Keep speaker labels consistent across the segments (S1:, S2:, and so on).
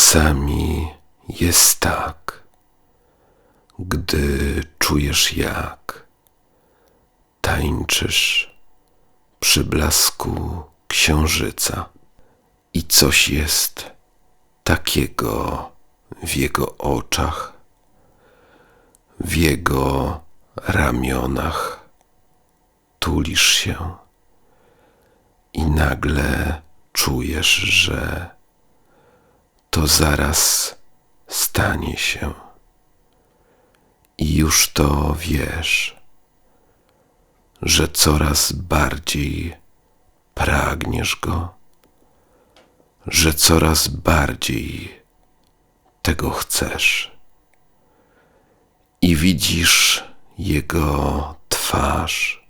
S1: Czasami jest tak, gdy czujesz jak tańczysz przy blasku księżyca i coś jest takiego w jego oczach, w jego ramionach. Tulisz się i nagle czujesz, że to zaraz stanie się. I już to wiesz, że coraz bardziej pragniesz go, że coraz bardziej tego chcesz. I widzisz jego twarz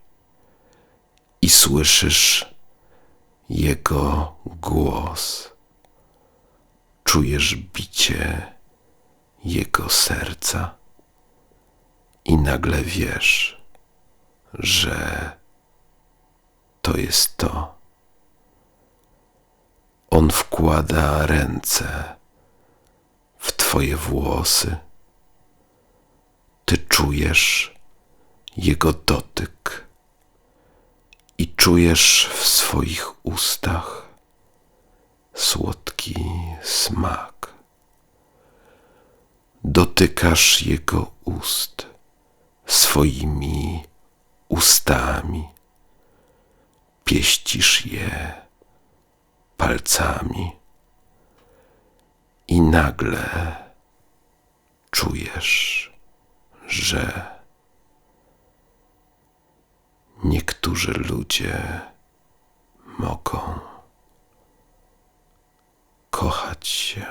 S1: i słyszysz jego głos czujesz bicie jego serca i nagle wiesz, że to jest to. On wkłada ręce w twoje włosy. Ty czujesz jego dotyk i czujesz w swoich ustach smak. Dotykasz jego ust swoimi ustami, pieścisz je palcami i nagle czujesz, że niektórzy ludzie mogą kochać się.